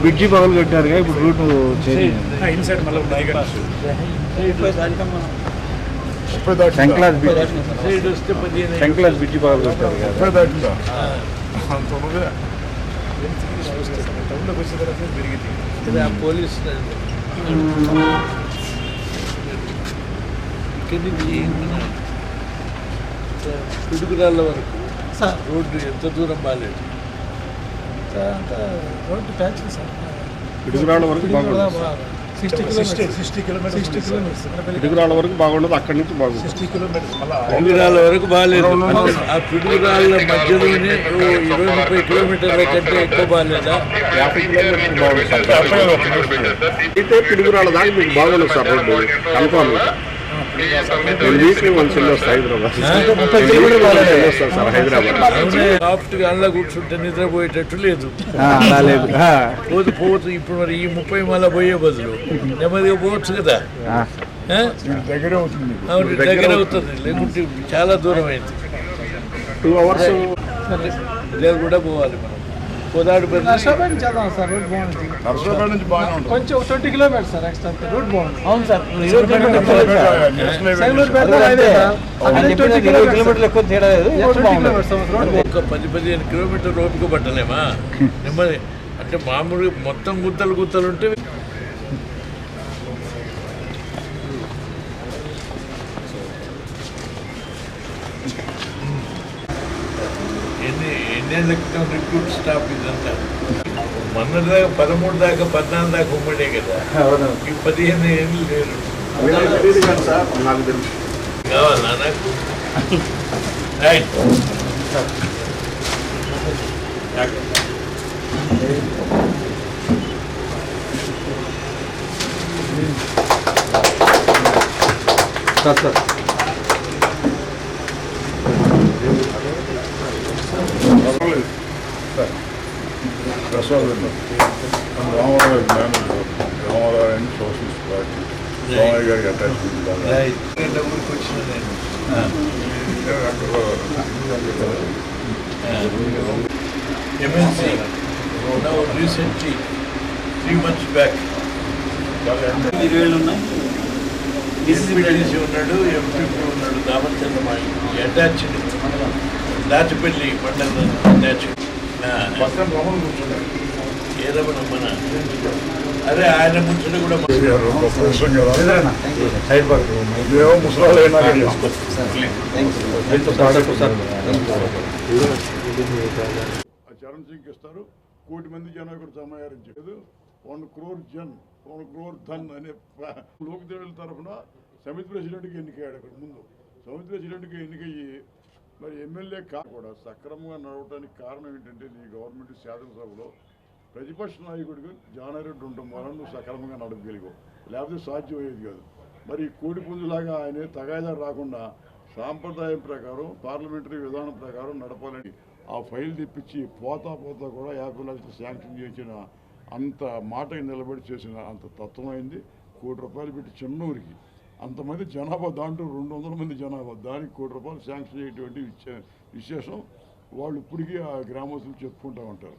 Bridge పగలు కట్టారుగా ఇప్పుడు రూట్ చేంజ్ ఇన్సైడ్ మళ్ళీ bike Shankalaj bridge Shankalaj bridge పగలు కట్టారు పోలీస్ ఇక్కడి నుంచి పిడుగురాళ్ళ వరకు సార్. రోడ్డు ఎంత దూరం బాగాలేదు అంతా రోడ్డు ప్యాచ్ సార్ పిడుగురాళ్ళ వరకు బాగుండదు sixty kilometres. Sixty kilometres sixty kilometres. Piduguralla వరకు బాగుండదు అక్కడి నుంచి బాగుంటుంది సిక్స్టీ కిలోమీటర్స్. పిడుగురాళ్ళ వరకు బాగాలేదు ఆ పిడుగురాళ్ళ మధ్యలోనే ఇరవై ముప్పై కిలోమీటర్ల కంటే ఎక్కువ బాగాలేదా యాభై సార్. అయితే పిడుగురాళ్ళ దాకా మీకు బాగుండదు సార్ రోడ్డు. కన్ఫామ్ అందులో కూర్చుంటే నిద్రపోయేటట్టు లేదు. లేదు పోతు పోతు ఇప్పుడు మరి ఈ ముప్పై మళ్ళీ పోయే బదులు నెమ్మదిగా పోవచ్చు కదా? దగ్గరే అవుతుంది. దగ్గర అవుతుంది. లేకుంటే చాలా దూరం అయింది. టూ అవర్స్ కూడా పోవాలి మనం. సార్ రోడ్ బాగుంది. నర్సరాబాద్ నుంచి బాగానే ఉంటుంది. కొంచెం ట్వంటీ కిలోమీటర్స్ సార్ ఎక్స్ట్రా బాగుంది. అవును కిలోమీటర్లు ఎక్కువ తేడా లేదు. ఒక పది పదిహేను కిలోమీటర్ ఓపిక పట్టలేమా? నెమ్మది. అంటే మామూలుగా మొత్తం గుత్తలు గుత్తలు ఉంటే ఎన్ని ఎన్నేళ్ళ క్రితం రిక్రూట్ స్టాఫ్ ఇదంతా మొన్న దాకా పదమూడు దాకా పద్నాలుగు దాకా ఉమ్మడే కదా ఈ పదిహేను ఏళ్ళు లేరు సార్ నాకు తెలుసు కావాలా నాకు రైట్ సార్ సార్ రామారావు జ్ఞానం Ramarao and socialist party Ramayya గారికి అటాచ్మెంట్ బాగా రైట్ ఊరికి వచ్చిన నేను MNC, now ఉన్నాడు ఎంపీపీ ఉన్నాడు దామచంద్రమాయి అటాచ్డ్ దాచిపల్లి మండలం అటాచ్డ్ పక్కన రమణ కూర్చున్నారు ఏ రమణ మన? అరే ఆయన ముచ్చట కూడా చరణ్ సింగ్ ఇస్తారు కోటి మంది జనం ఇక్కడ జమయ్యారని చెప్పేది వన్ క్రోర్ జన్ వన్ క్రోర్ ధన్ అనే ప- లోక్దేవుల తరఫున సమితి ప్రెసిడెంట్కి ఎన్నికయ్యాడు అక్కడ ముందు. సమితి ప్రెసిడెంట్కి ఎన్నికయ్యి మరి ఎమ్మెల్యే కా కూడా సక్రమంగా నడవడానికి కారణం ఏంటంటే నీ గవర్నమెంట్ శాసనసభలో ప్రతిపక్ష నాయకుడికి జానారెడ్డి ఉండటం వలన నువ్వు సక్రమంగా నడపగలిగావు లేకపోతే సాధ్యమయ్యేది కాదు. మరి కోడి పుంజులాగా ఆయన తగాదా రాకుండా సాంప్రదాయం ప్రకారం పార్లమెంటరీ విధానం ప్రకారం నడపాలని ఆ ఫైల్ తెప్పించి పోతా పోతా కూడా యాభై లక్షలు శాంక్షన్ చేసిన అంత మాటకి నిలబడి చేసిన అంత తత్వమైంది కోటి రూపాయలు పెట్టి చిన్న ఊరికి అంతమంది జనాభా దాంట్లో రెండు వందల మంది జనాభా దానికి కోటి రూపాయలు శాంక్షన్ చేయటువంటి విశే- విశేషం వాళ్ళు ఇప్పటికీ ఆ గ్రామస్తులు చెప్పుకుంటూ ఉంటారు.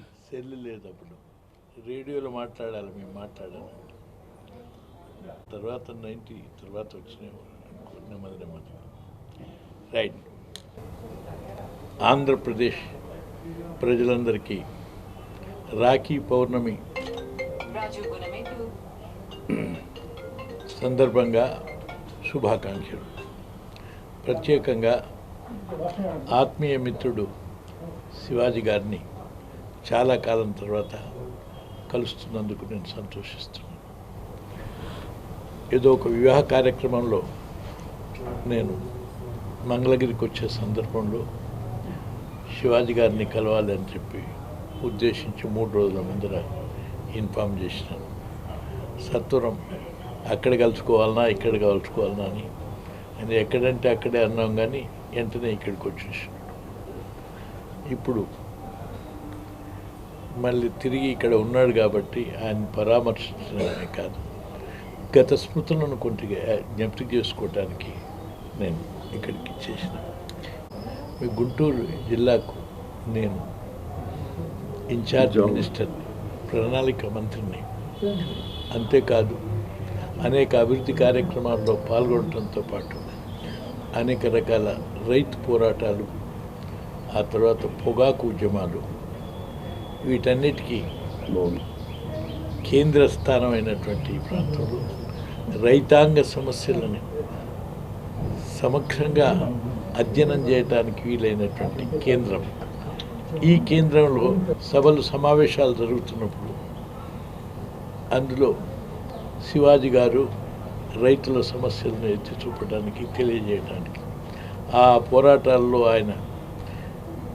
సెల్ లేదు అప్పుడు. రేడియోలో మాట్లాడాలి మేము మాట్లాడాలి. తర్వాత నైంటీ తర్వాత వచ్చినాయి. నెమ్మది నెమ్మది రైట్. ఆంధ్రప్రదేశ్ ప్రజలందరికీ రాఖీ పౌర్ణమి. సందర్భంగా శుభాకాంక్షలు. ప్రత్యేకంగా ఆత్మీయ మిత్రుడు శివాజీ గారిని చాలా కాలం తర్వాత కలుస్తున్నందుకు నేను సంతోషిస్తున్నాను. ఏదో ఒక వివాహ కార్యక్రమంలో నేను మంగళగిరికి వచ్చే సందర్భంలో శివాజీ గారిని కలవాలని చెప్పి ఉద్దేశించి మూడు రోజుల ముందర ఇన్ఫామ్ చేసినాను. సత్వరం అక్కడ కలుసుకోవాలన్నా ఇక్కడ కలుసుకోవాలన్నా అని. నేను ఎక్కడంటే అక్కడే అన్నాం కానీ వెంటనే ఇక్కడికి వచ్చేసాడు ఇప్పుడు మళ్ళీ తిరిగి ఇక్కడ ఉన్నాడు కాబట్టి ఆయన పరామర్శించడమే కాదు. గత స్మృతులను కొద్దిగా జ్ఞప్తి చేసుకోవటానికి నేను ఇక్కడికి చేసిన మీ గుంటూరు జిల్లాకు నేను ఇన్ఛార్జ్ మినిస్టర్ ప్రణాళిక మంత్రిని. అంతేకాదు అనేక అభివృద్ధి కార్యక్రమాల్లో పాల్గొనడంతో పాటు అనేక రకాల రైతు పోరాటాలు ఆ తర్వాత పొగాకు ఉద్యమాలు వీటన్నిటికీ కేంద్ర స్థానమైనటువంటి ఈ ప్రాంతంలో రైతాంగ సమస్యలను సమగ్రంగా అధ్యయనం చేయడానికి వీలైనటువంటి కేంద్రం. ఈ కేంద్రంలో సభలు సమావేశాలు జరుగుతున్నప్పుడు అందులో శివాజీ గారు రైతుల సమస్యలను ఎత్తి చూపడానికి తెలియజేయడానికి. ఆ పోరాటాల్లో ఆయన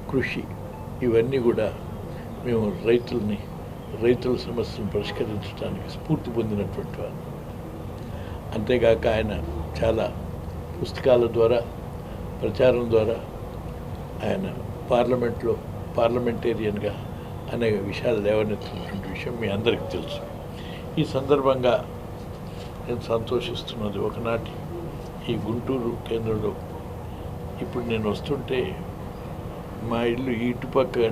కృషి ఇవన్నీ కూడా మేము రైతుల్ని రైతుల సమస్యలను పరిష్కరించడానికి స్ఫూర్తి పొందినటువంటి వారు. అంతేగాక ఆయన చాలా పుస్తకాల ద్వారా ప్రచారం ద్వారా ఆయన పార్లమెంట్లో పార్లమెంటేరియన్గా అనేక విషయాలు లేవనెత్తున్నటువంటి విషయం మీ అందరికీ తెలుసు. ఈ సందర్భంగా నేను సంతోషిస్తున్నది. ఒకనాటి ఈ గుంటూరు కేంద్రంలో ఇప్పుడు నేను వస్తుంటే మా ఇల్లు ఇటుపక్క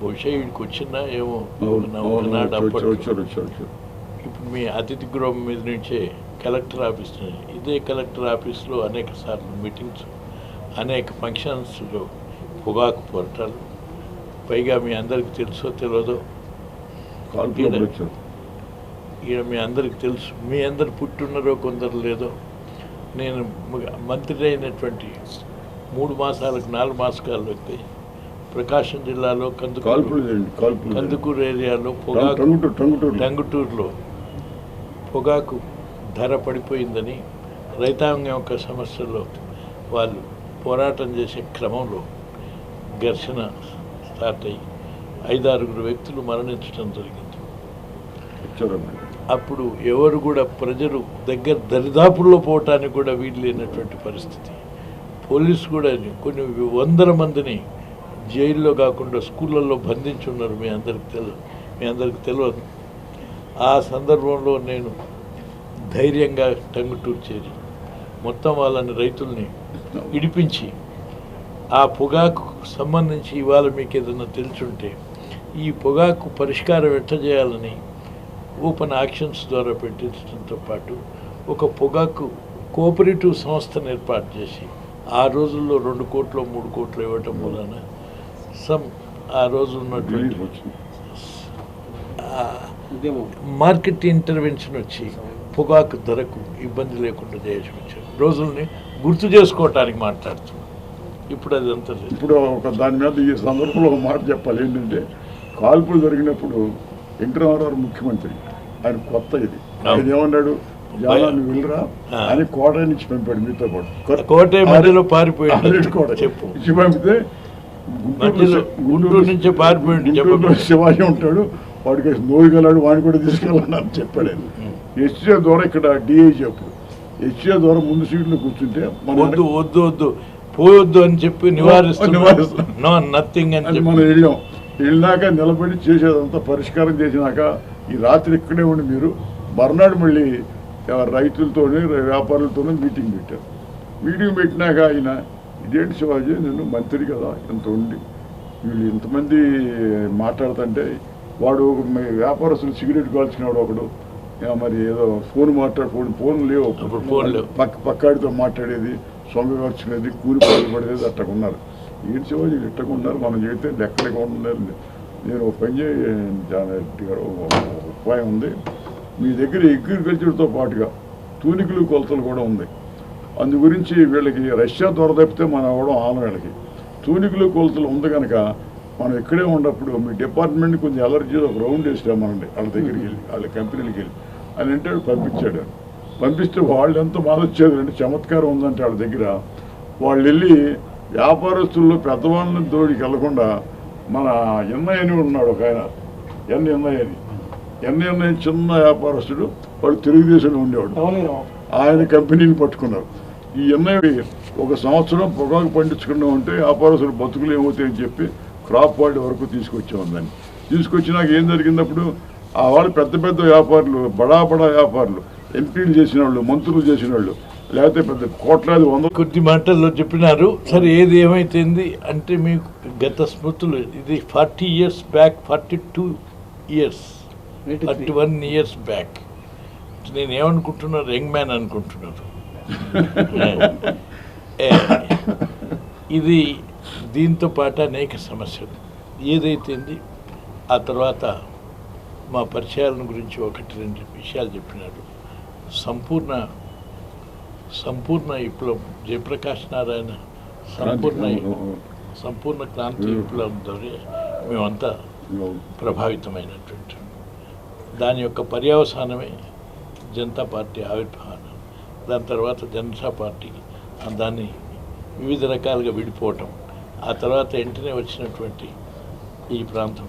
బహుశా వీడికి వచ్చినా ఏమో ఒకనాడు ఇప్పుడు మీ అతిథి గృహం మీద నుంచే కలెక్టర్ ఆఫీస్ ఇదే కలెక్టర్ ఆఫీస్లో అనేక సార్లు మీటింగ్స్ అనేక ఫంక్షన్స్లో పొగాకు పోరాటాలు పైగా మీ అందరికీ తెలుసో తెలియదో ఈయన మీ అందరికీ తెలుసు. మీ అందరు పుట్టున్నారో కొందరు లేదో. నేను మంత్రి అయినటువంటి మూడు మాసాలకు నాలుగు మాసాలు వచ్చి ప్రకాశం జిల్లాలో కందుకూరు. కందుకూరు ఏరియాలో పొగాకు టంగుటూరు టంగుటూరు టంగుటూరులో పొగాకు ధర పడిపోయిందని రైతాంగం యొక్క సమస్యల్లో వాళ్ళు పోరాటం చేసే క్రమంలో ఘర్షణ స్టార్ట్ అయ్యి ఐదారుగురు వ్యక్తులు మరణించడం జరిగింది. అప్పుడు ఎవరు కూడా ప్రజలు దగ్గర దరిదాపుల్లో పోవటానికి కూడా వీలు లేనటువంటి పరిస్థితి. పోలీసు కూడా కొన్ని వందల మందిని జైల్లో కాకుండా స్కూళ్ళల్లో బంధించున్నారు మీ అందరికి తెలియదు మీ అందరికి తెలియదు ఆ సందర్భంలో నేను ధైర్యంగా టంగుటూరు చేరి మొత్తం వాళ్ళని రైతుల్ని ఇడిపించి ఆ పొగాకు సంబంధించి ఇవాళ మీకు ఏదైనా తెలుసుంటే ఈ పొగాకు పరిష్కారం ఎట్ట చేయాలని ఓపెన్ యాక్షన్స్ ద్వారా పెట్టించడంతో పాటు ఒక పొగాకు కోఆపరేటివ్ సంస్థను ఏర్పాటు చేసి ఆ రోజుల్లో రెండు కోట్లు మూడు కోట్లు ఇవ్వటం వలన సమ్ ఆ రోజు ఉన్నటువంటి మార్కెట్ ఇంటర్వెన్షన్ వచ్చి పొగాకు ధరకు ఇబ్బంది లేకుండా చేసి వచ్చారు రోజుల్ని గుర్తు చేసుకోవటానికి మాట్లాడుతున్నాం. ఇప్పుడు అది అంత లేదు. ఇప్పుడు ఒక దాని మీద ఈ సందర్భంలో ఒక మాట చెప్పాలి. ఏంటంటే కాల్పులు జరిగినప్పుడు ఎన్టీ రామారావు ముఖ్యమంత్రి. ఆయన కొత్త ఇది ఆయన ఏమన్నాడు? నువ్వు వెళ్ళరా. అని కోట నుంచి పంపాడు మీతో పాటు. కోటే మధ్యలో పారిపోయాడు. కోట చెప్పు. ఇచ్చి పంపితే గుంటూరు నుంచే పారిపోయాడు శివాజీ ఉంటాడు. వాడికి నోయగలడు వాడిని కూడా తీసుకెళ్ళాను అని చెప్పాడు. హెచ్ఏ ద్వారా ఇక్కడ డిఐజీ అప్పుడు. హెచ్ఏ ద్వారా ముందు సీట్లో కూర్చుంటే వద్దు వద్దు వద్దు. పోయొద్దు అని చెప్పి నివారిస్తున్నా. నో నథింగ్ అని మనం వెళ్ళాం. వెళ్ళినాక నిలబడి చేసేదంతా పరిష్కారం చేసినాక ఈ రాత్రి ఇక్కడే ఉండి మీరు మర్నాడు మళ్ళీ రైతులతోని వ్యాపారులతోనే మీటింగ్ పెట్టారు. మీటింగ్ పెట్టినాక ఆయన ఇదేంటి శివాజీ నేను మంత్రి కదా ఇంత ఉండి. వీళ్ళు ఇంతమంది మాట్లాడుతుంటే వాడు వ్యాపారస్తులు సిగరెట్ కాల్చినాడు ఒకడు. మరి ఏదో ఫోన్ మాట్లాడు ఫోన్ ఫోన్ లేవు. అప్పుడు ఫోన్ లేవు. పక్క పక్కాడితో మాట్లాడేది సొంగ ఖర్చునేది కూలి పడేది అట్టగా ఉన్నారు ఏంటి శివాజీ ఇట్టగా ఉన్నారు మనం చెబితే లెక్కలేక ఉన్నారు నేను ఒక పని చేయ గారు ఉపాయం ఉంది. మీ దగ్గర అగ్రికల్చర్తో పాటుగా తూనికలు కొలతలు కూడా ఉంది అందు గురించి వీళ్ళకి రష్యా ద్వారా తప్పితే మనం అవ్వడం ఆలం వీళ్ళకి. తూనికలు కొలతలు ఉంది కనుక మనం ఇక్కడే ఉన్నప్పుడు మీ డిపార్ట్మెంట్ కొంచెం అలర్జీ ఒక రౌండ్ వేసిరామనండి వాళ్ళ దగ్గరికి వెళ్ళి వాళ్ళ కంపెనీలకి వెళ్ళి అని అంటే పంపించాడు. పంపిస్తే వాళ్ళు ఎంత బాధ వచ్చేది అంటే చమత్కారం ఉందంటే వాళ్ళ దగ్గర. వాళ్ళు వెళ్ళి వ్యాపారస్తుల్లో పెద్దవాళ్ళని దోడికి వెళ్ళకుండా మన ఎన్ఐ అని ఉన్నాడు ఒక ఆయన. ఎన్ ఎన్ఐ అని. ఎన్ ఎన్ఐ చిన్న వ్యాపారస్తుడు వాడు తెలుగుదేశంలో ఉండేవాడు. ఆయన కంపెనీని పట్టుకున్నారు. ఈ ఎన్ఐ ఒక సంవత్సరం పొగాకు పండించుకున్నాం అంటే వ్యాపారస్తులు బతుకులు ఏమవుతాయని చెప్పి క్రాప్ వాడి వరకు తీసుకొచ్చాం దాన్ని. తీసుకొచ్చినాక ఏం జరిగినప్పుడు ఆ వాళ్ళు పెద్ద పెద్ద వ్యాపారులు బడా బడా వ్యాపారులు. ఎంపీలు చేసిన వాళ్ళు మంత్రులు చేసిన వాళ్ళు లేకపోతే పెద్ద కోట్లాది వంద కొద్ది మాటల్లో చెప్పినారు. సరే ఏది ఏమైతుంది అంటే మీకు గత స్మృతులు ఇది forty years back forty two years forty one years back. నేను ఏమనుకుంటున్నారు యంగ్ మ్యాన్ అనుకుంటున్నారు. ఏ, ఇది దీంతో పాటు అనేక సమస్యలు. ఏదైతుంది? ఆ తర్వాత మా పరిచయాలను గురించి ఒకటి రెండు విషయాలు చెప్పినారు. సంపూర్ణ సంపూర్ణ విప్లవం. జయప్రకాష్ నారాయణ సంపూర్ణ సంపూర్ణ క్రాంతి విప్లవం ద్వారా మేమంతా ప్రభావితమైనటువంటి దాని యొక్క పర్యవసానమే జనతా పార్టీ ఆవిర్భావం. దాని తర్వాత జనతా పార్టీ దాన్ని వివిధ రకాలుగా విడిపోవటం. ఆ తర్వాత వెంటనే వచ్చినటువంటి ఈ ప్రాంతం.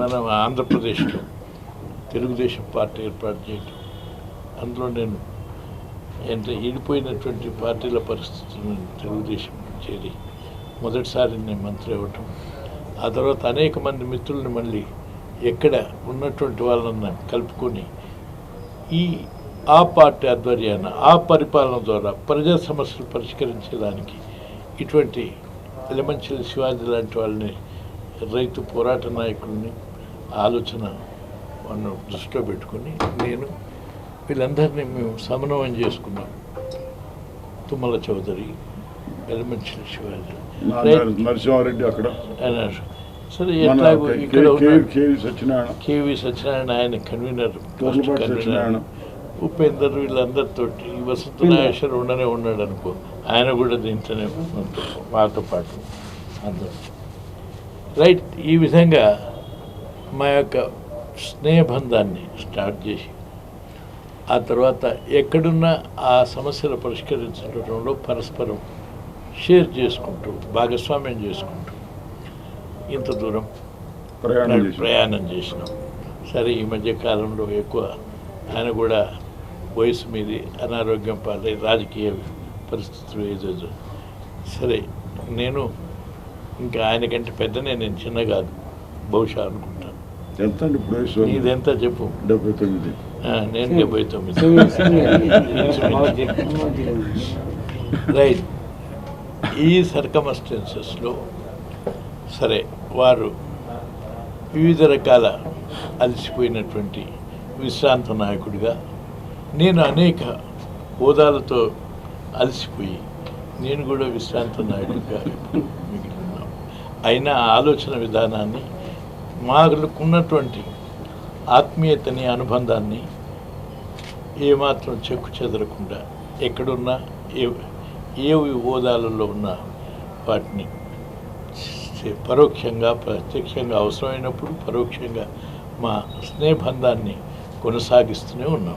మన ఆంధ్రప్రదేశ్లో. తెలుగుదేశం పార్టీ ఏర్పాటు చేయటం. అందులో నేను అంటే ఈడిపోయినటువంటి పార్టీల పరిస్థితులను తెలుగుదేశం చేరి మొదటిసారి నేను మంత్రి అవ్వటం. ఆ తర్వాత అనేక మంది మిత్రుల్ని మళ్ళీ ఎక్కడ ఉన్నటువంటి వాళ్ళని కలుపుకొని ఈ ఆ పార్టీ ఆధ్వర్యాన ఆ పరిపాలన ద్వారా ప్రజా సమస్యలు పరిష్కరించడానికి ఇటువంటి ఎలమంచిలి శివాజీ లాంటి వాళ్ళని రైతు పోరాట నాయకుల్ని ఆలోచన వాళ్ళు దృష్టిలో పెట్టుకొని నేను వీళ్ళందరినీ మేము సమన్వయం చేసుకున్నాం. తుమ్మల చౌదరి ఎలమంచిలి శివాజీ నరసింహారెడ్డి అక్కడ. సరే కే- ఇక్కడ. కేవి సత్యనారాయణ. ఆయన కన్వీనర్ సత్యనారాయణ. ఉపేందర్ వీళ్ళందరితోటి ఈ వసంత నాగేశ్వర ఉండనే ఉన్నాడు అనుకో ఆయన కూడా దీంట్లోనే మాతో పాటు అందరూ. రైట్ ఈ విధంగా మా యొక్క స్నేహబంధాన్ని స్టార్ట్ చేసి ఆ తర్వాత ఎక్కడున్నా ఆ సమస్యలు పరిష్కరించడంలో పరస్పరం షేర్ చేసుకుంటూ భాగస్వామ్యం చేసుకుంటూ ఇంత దూరం ప్రయాణం చేసి ప్రయాణం చేసినాం. సరే ఈ మధ్య కాలంలో ఎక్కువ ఆయన కూడా వయసు మీది అనారోగ్యం పాలై రాజకీయ పరిస్థితులు ఏదేదో సరే నేను ఇంకా ఆయనకంటే పెద్దనే నేను చిన్న కాదు బహుశా అనుకుంటాను ఎంత ఇప్పుడు చెప్పు. డెబ్బై తొమ్మిది. ఆ, నేను డెబ్బై తొమ్మిది. రైట్. ఈ సర్కమస్టెన్సెస్లో సరే వారు వివిధ రకాల అలసిపోయినటువంటి విశ్రాంత నాయకుడిగా నేను అనేక హోదాలతో అలసిపోయి నేను కూడా విశ్రాంత నాయకుడిగా ఇప్పుడు మిగిలి ఉన్నాను. అయినా ఆలోచన విధానాన్ని మాకున్నటువంటి ఆత్మీయతని అనుబంధాన్ని ఏమాత్రం చెక్కు చెదరకుండా ఎక్కడున్నా ఏ ఏ హోదాలలో ఉన్న వాటిని పరోక్షంగా ప్రత్యక్షంగా అవసరమైనప్పుడు పరోక్షంగా మా స్నేహబంధాన్ని కొనసాగిస్తూనే ఉన్నాం.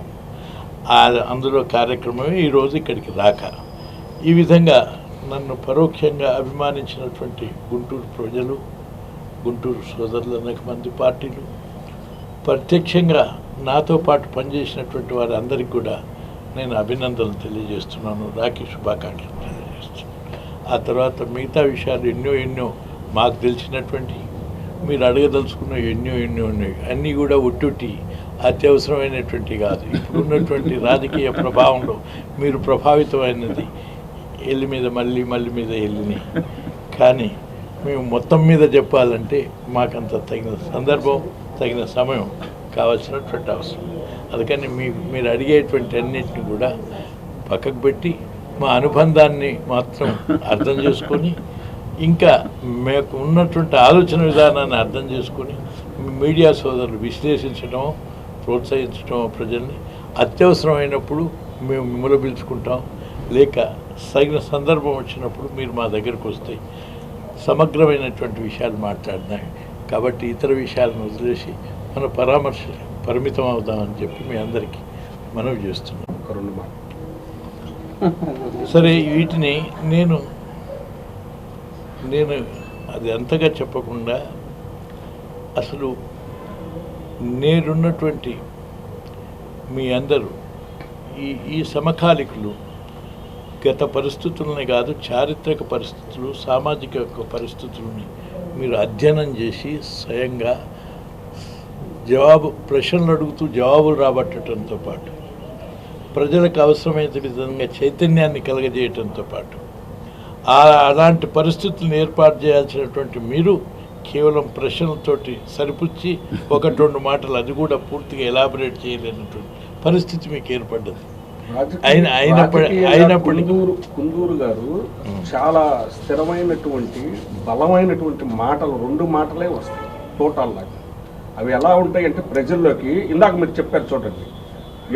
అందులో కార్యక్రమమే ఈరోజు ఇక్కడికి రాక. ఈ విధంగా నన్ను పరోక్షంగా అభిమానించినటువంటి గుంటూరు ప్రజలు గుంటూరు సోదరులు అనేక మంది పార్టీలు. ప్రత్యక్షంగా నాతో పాటు పనిచేసినటువంటి వారందరికీ కూడా నేను అభినందనలు తెలియజేస్తున్నాను. రాఖీ శుభాకాంక్షలు తెలియజేస్తున్నాను. ఆ తర్వాత మిగతా విషయాలు ఎన్నో ఎన్నో మాకు తెలిసినటువంటి మీరు అడగదలుచుకున్న ఎన్నో ఎన్నో ఉన్నాయి. అన్నీ కూడా ఒట్టుటి అత్యవసరమైనటువంటి కాదు. ఇప్పుడున్నటువంటి రాజకీయ ప్రభావంలో మీరు ప్రభావితమైనది. ఎల్లి మీద మళ్ళీ మళ్ళీ మీద ఎల్లిని. కానీ మేము మొత్తం మీద చెప్పాలంటే మాకంత తగిన సందర్భం తగిన సమయం కావాల్సినటువంటి అవసరం. అందుకని మీ మీరు అడిగేటువంటి అన్నింటిని కూడా పక్కకు పెట్టి మా అనుబంధాన్ని మాత్రం అర్థం చేసుకొని ఇంకా మీకు ఉన్నటువంటి ఆలోచన విధానాన్ని అర్థం చేసుకొని మీడియా సోదరులు విశ్లేషించడం ప్రోత్సహించడం ప్రజల్ని అత్యవసరమైనప్పుడు మేము మిమ్మల్ని పిలుచుకుంటాం. లేక తగిన సందర్భం వచ్చినప్పుడు మీరు మా దగ్గరకు వస్తే సమగ్రమైనటువంటి విషయాలు మాట్లాడినాయి. కాబట్టి ఇతర విషయాలను వదిలేసి మన పరామర్శ పరిమితం అవుదామని చెప్పి మీ అందరికీ మనవి చేస్తున్నాం సరే వీటిని నేను నేను అది అంతగా చెప్పకుండా అసలు నేనున్నటువంటి మీ అందరూ ఈ ఈ సమకాలికులు గత పరిస్థితులని కాదు చారిత్రక పరిస్థితులు సామాజిక యొక్క పరిస్థితులని మీరు అధ్యయనం చేసి స్వయంగా జవాబు ప్రశ్నలు అడుగుతూ జవాబులు రాబట్టడంతో పాటు ప్రజలకు అవసరమైన విధంగా చైతన్యాన్ని కలగజేయటంతో పాటు అలాంటి పరిస్థితులను ఏర్పాటు చేయాల్సినటువంటి మీరు కేవలం ప్రశ్నలతోటి సరిపుచ్చి ఒకటి రెండు మాటలు అది కూడా పూర్తిగా ఎలాబరేట్ చేయలేనటువంటి పరిస్థితి మీకు ఏర్పడ్డది. కుందూరు కుందూరు గారు చాలా స్థిరమైనటువంటి బలమైనటువంటి మాటలు రెండు మాటలే వస్తాయి టోటల్ లాగా అవి ఎలా ఉంటాయి అంటే ప్రజల్లోకి ఇందాక మీరు చెప్పారు చూడండి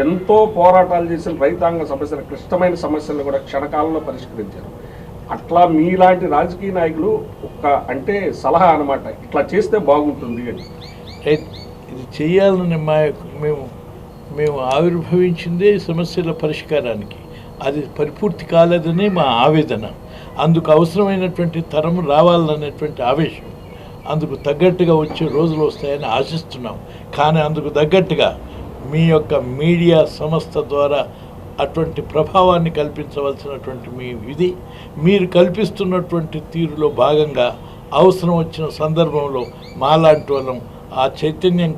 ఎంతో పోరాటాలు చేసిన రైతాంగ సమస్యలు క్లిష్టమైన సమస్యలను కూడా క్షణకాలంలో పరిష్కరించారు. అట్లా మీలాంటి రాజకీయ నాయకులు ఒక అంటే సలహా అన్నమాట ఇట్లా చేస్తే బాగుంటుంది అని. ఇది చేయాలని మా మేము మేము ఆవిర్భవించిందే సమస్యల పరిష్కారానికి. అది పరిపూర్తి కాలేదని మా ఆవేదన. అందుకు అవసరమైనటువంటి తరం రావాలనేటువంటి ఆవేశం. అందుకు తగ్గట్టుగా వచ్చే రోజులు వస్తాయని ఆశిస్తున్నాం. కానీ అందుకు తగ్గట్టుగా మీ యొక్క మీడియా సంస్థ ద్వారా అటువంటి ప్రభావాన్ని కల్పించవలసినటువంటి మీ విధి మీరు కల్పిస్తున్నటువంటి తీరులో భాగంగా అవసరం వచ్చిన సందర్భంలో మాలాంటి వాళ్ళం ఆ చైతన్యం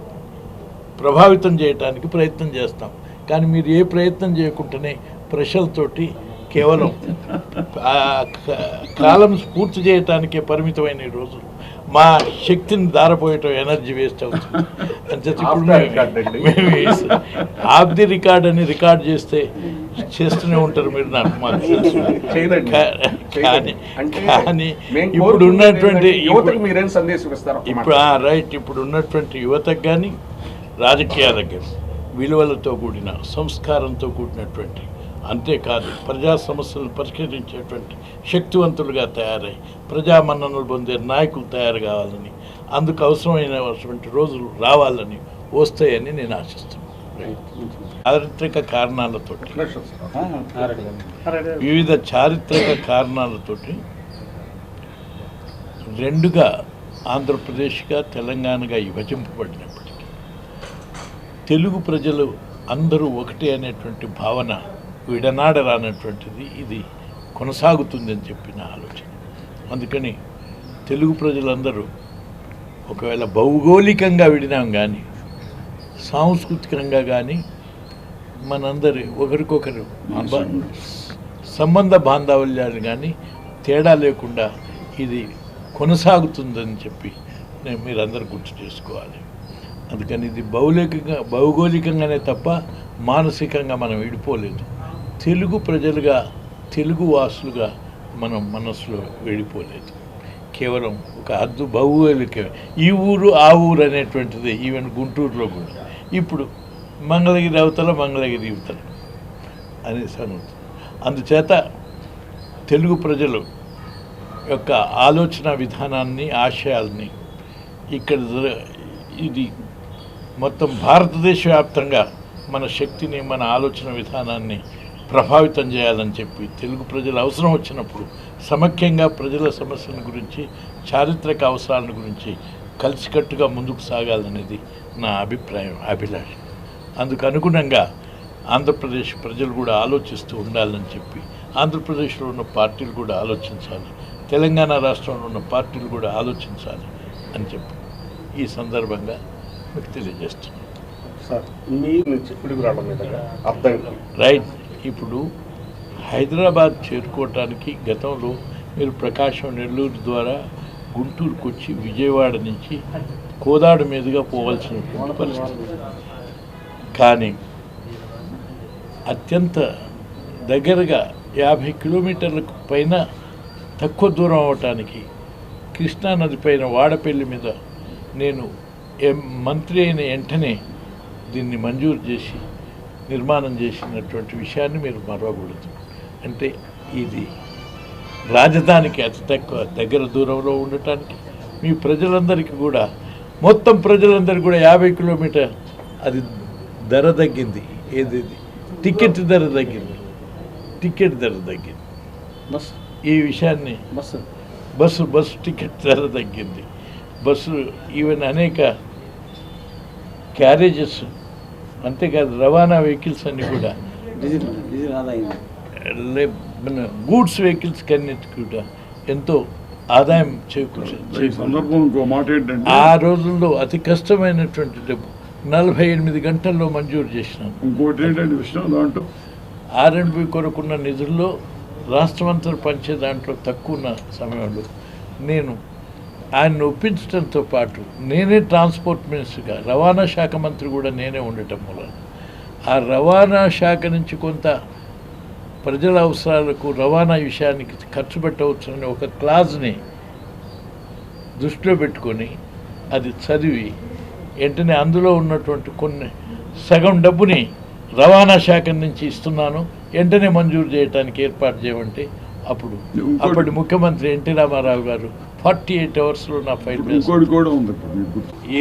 ప్రభావితం చేయడానికి ప్రయత్నం చేస్తాం. కానీ మీరు ఏ ప్రయత్నం చేయకుండానే ప్రశ్నలతోటి కేవలం కాలం పూర్తి చేయటానికే పరిమితమైన ఈ రోజు. మా శక్తిని దారపోయటం ఎనర్జీ వేస్ట్ అవుతుంది. record అండి. ఆఫ్ ది రికార్డ్ అని రికార్డ్ చేస్తే చేస్తూనే ఉంటారు మీరు నాకు మాకు కానీ కానీ ఇప్పుడు ఉన్నటువంటి ఇప్పుడు- రైట్ ఇప్పుడు ఉన్నటువంటి యువతకు కానీ రాజకీయాలకు కానీ విలువలతో కూడిన సంస్కారంతో కూడినటువంటి అంతేకాదు ప్రజా సమస్యలను పరిష్కరించేటువంటి శక్తివంతులుగా తయారై ప్రజా మన్ననలు పొందే నాయకులు తయారు కావాలని అందుకు అవసరమైనటువంటి రోజులు రావాలని వస్తాయని నేను ఆశిస్తున్నాను. చారిత్రక కారణాలతోటి వివిధ చారిత్రక కారణాలతోటి రెండుగా ఆంధ్రప్రదేశ్గా తెలంగాణగా విభజింపబడిన తెలుగు ప్రజలు అందరూ ఒకటే అనేటువంటి భావన విడనాడరానటువంటిది ఇది కొనసాగుతుందని చెప్పిన ఆలోచన. అందుకని తెలుగు ప్రజలందరూ ఒకవేళ భౌగోళికంగా విడినాం కానీ సాంస్కృతికంగా కానీ మనందరి ఒకరికొకరు సంబంధ బాంధవ్యాలు కానీ తేడా లేకుండా ఇది కొనసాగుతుందని చెప్పి నేను మీరందరూ గుర్తు చేసుకోవాలి. అందుకని ఇది భౌలికంగా భౌగోళికంగానే తప్ప మానసికంగా మనం విడిపోలేదు. తెలుగు ప్రజలుగా తెలుగు వాసులుగా మనం మనసులో విడిపోలేదు. కేవలం ఒక అద్దు భౌగోళిక ఈ ఊరు ఆ ఊరు అనేటువంటిది ఈవెన్ గుంటూరులో కూడా. ఇప్పుడు మంగళగిరి అవతల మంగళగిరి ఇవతల అనేసి అనుకుంది అందుచేత తెలుగు ప్రజలు యొక్క ఆలోచన విధానాన్ని ఆశయాల్ని ఇక్కడ ఇది మొత్తం భారతదేశ వ్యాప్తంగా మన శక్తిని మన ఆలోచన విధానాన్ని ప్రభావితం చేయాలని చెప్పి తెలుగు ప్రజలు అవసరం వచ్చినప్పుడు సమైక్యంగా ప్రజల సమస్యల గురించి చారిత్రక అవసరాల గురించి కలిసికట్టుగా ముందుకు సాగాలనేది నా అభిప్రాయం అభిలాష. అందుకు అనుగుణంగా ఆంధ్రప్రదేశ్ ప్రజలు కూడా ఆలోచిస్తూ ఉండాలని చెప్పి ఆంధ్రప్రదేశ్లో ఉన్న పార్టీలు కూడా ఆలోచించాలి తెలంగాణ రాష్ట్రంలో ఉన్న పార్టీలు కూడా ఆలోచించాలి అని చెప్పి ఈ సందర్భంగా మీకు తెలియజేస్తున్నాను సార్ మీ నుంచి పిడుగురాళ్ళ మీదుగా అర్థం రైట్. ఇప్పుడు హైదరాబాద్ చేరుకోవటానికి గతంలో మీరు ప్రకాశం నెల్లూరు ద్వారా గుంటూరుకు వచ్చి విజయవాడ నుంచి కోదాడు మీదుగా పోవాల్సినటువంటి పరిస్థితి. కానీ అత్యంత దగ్గరగా యాభై కిలోమీటర్లకు పైన తక్కువ దూరం అవటానికి కృష్ణానది పైన వాడపల్లి మీద నేను మంత్రి అయిన వెంటనే దీన్ని మంజూరు చేసి నిర్మాణం చేసినటువంటి విషయాన్ని మీరు మరవకూడదు. అంటే ఇది రాజధానికి అతి తక్కువ దగ్గర దూరంలో ఉండటానికి మీ ప్రజలందరికీ కూడా మొత్తం ప్రజలందరికీ కూడా యాభై కిలోమీటర్ అది ధర తగ్గింది. ఏది? టికెట్ ధర తగ్గింది. టికెట్ ధర తగ్గింది. బస్ ఈ విషయాన్ని బస్సు. బస్సు బస్సు టికెట్ ధర తగ్గింది. బస్సు ఈవెన్ అనేక క్యారేజెస్ అంతేకాదు రవాణా వెహికల్స్ అన్నీ కూడా. గూడ్స్ వెహికల్స్ అన్నిటి కూడా ఎంతో ఆదాయం చేకూర్చ ఈ చేకూర్చ సందర్భం ఇంకో మాట ఏంటంటే ఆ రోజుల్లో అతి కష్టమైనటువంటి డబ్బు. నలభై ఎనిమిది గంటల్లో మంజూరు చేసినాం. ఇంకోటి ఏంటంటే విషయం దాంట్లో ఆర్ అండ్ బి కొరకున్న నిధుల్లో రాష్ట్రమంతా పంచే దాంట్లో తక్కువ ఉన్న సమయంలో నేను ఆయన్ని ఒప్పించడంతో పాటు నేనే ట్రాన్స్పోర్ట్ మినిస్టర్గా రవాణా శాఖ మంత్రి కూడా నేనే ఉండటం మూలన ఆ రవాణా శాఖ నుంచి కొంత ప్రజల అవసరాలకు రవాణా విషయానికి ఖర్చు పెట్టవచ్చునని ఒక క్లాజ్ని దృష్టిలో పెట్టుకొని అది చదివి వెంటనే అందులో ఉన్నటువంటి కొన్ని సగం డబ్బుని రవాణా శాఖ నుంచి ఇస్తున్నాను. వెంటనే మంజూరు చేయడానికి ఏర్పాటు చేయమంటే అప్పుడు అప్పటి ముఖ్యమంత్రి ఎన్టీ రామారావు గారు ఫార్టీ ఎయిట్ అవర్స్లో నా ఫైల్ ఇంకోటి కూడా ఉంది.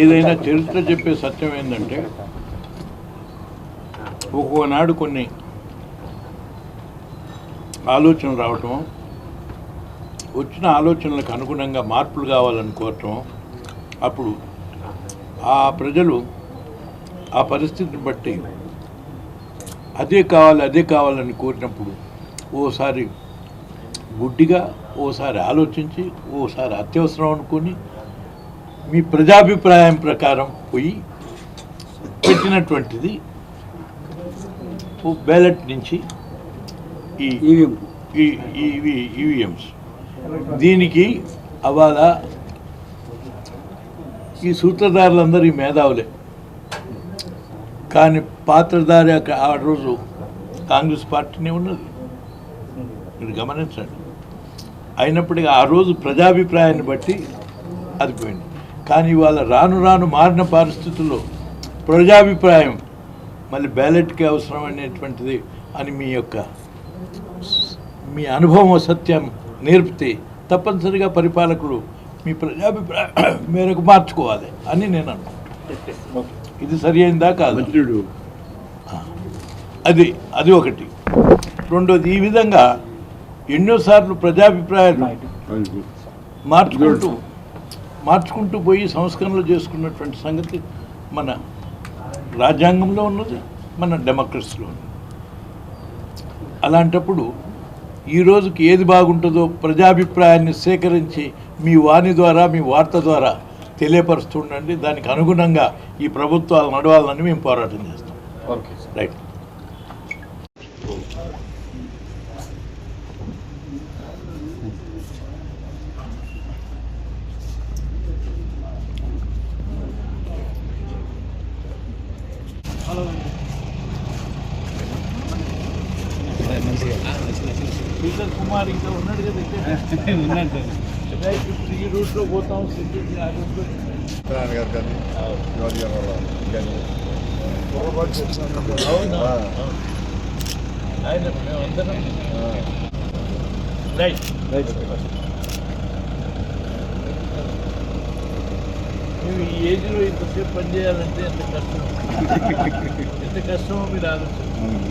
ఏదైనా చరిత్ర చెప్పే సత్యం ఏంటంటే ఒక్కొక్కనాడు కొన్ని ఆలోచనలు రావటం వచ్చిన ఆలోచనలకు అనుగుణంగా మార్పులు కావాలని కోరటం అప్పుడు ఆ ప్రజలు ఆ పరిస్థితిని బట్టి అదే కావాలి అదే కావాలని కోరినప్పుడు ఓసారి గుడ్డిగా ఓసారి ఆలోచించి ఓసారి అత్యవసరం అనుకొని మీ ప్రజాభిప్రాయం ప్రకారం పోయి పెట్టినటువంటిది బ్యాలెట్ నుంచి ఈ ఈవీఎంస్. దీనికి అవాల ఈ సూత్రధారులందరూ ఈ మేధావులే. కానీ పాత్రధారి ఆ రోజు కాంగ్రెస్ పార్టీనే ఉన్నది. మీరు గమనించండి. అయినప్పటికీ ఆ రోజు ప్రజాభిప్రాయాన్ని బట్టి అది పోయింది. కానీ ఇవాళ రాను రాను మారిన పరిస్థితుల్లో ప్రజాభిప్రాయం మళ్ళీ బ్యాలెట్కి అవసరం అనేటువంటిది అని మీ యొక్క మీ అనుభవం సత్యం నేర్పితే తప్పనిసరిగా పరిపాలకులు మీ ప్రజాభిప్రాయం మేరకు మార్చుకోవాలి అని నేను అనుకుంటున్నాను. ఇది సరి అయిందా కాదు? అది అది ఒకటి. రెండోది ఈ విధంగా ఎన్నోసార్లు ప్రజాభిప్రాయాలు మార్చుకుంటూ మార్చుకుంటూ పోయి సంస్కరణలు చేసుకున్నటువంటి సంగతి మన రాజ్యాంగంలో ఉన్నది మన డెమోక్రసీలో ఉన్నది. అలాంటప్పుడు ఈ రోజుకి ఏది బాగుంటుందో ప్రజాభిప్రాయాన్ని సేకరించి మీ వాణి ద్వారా మీ వార్త ద్వారా తెలియపరుస్తుండండి దానికి అనుగుణంగా ఈ ప్రభుత్వాలు నడవాలని మేము పోరాటం చేస్తాం. Okay sir right Sridhar Kumar ఇంకా ఉన్నాడు కదా? రైట్, ఇప్పుడు ఈ రూట్లో పోతాం గారు కానీ యువతి గారు కానీ ఆయన మేమందరం. రైట్. ఈ ఏజ్లో ఇంతసేపు పని చేయాలంటే ఎంత కష్టం? ఎంత కష్టమో మీరు ఆలోచించండి.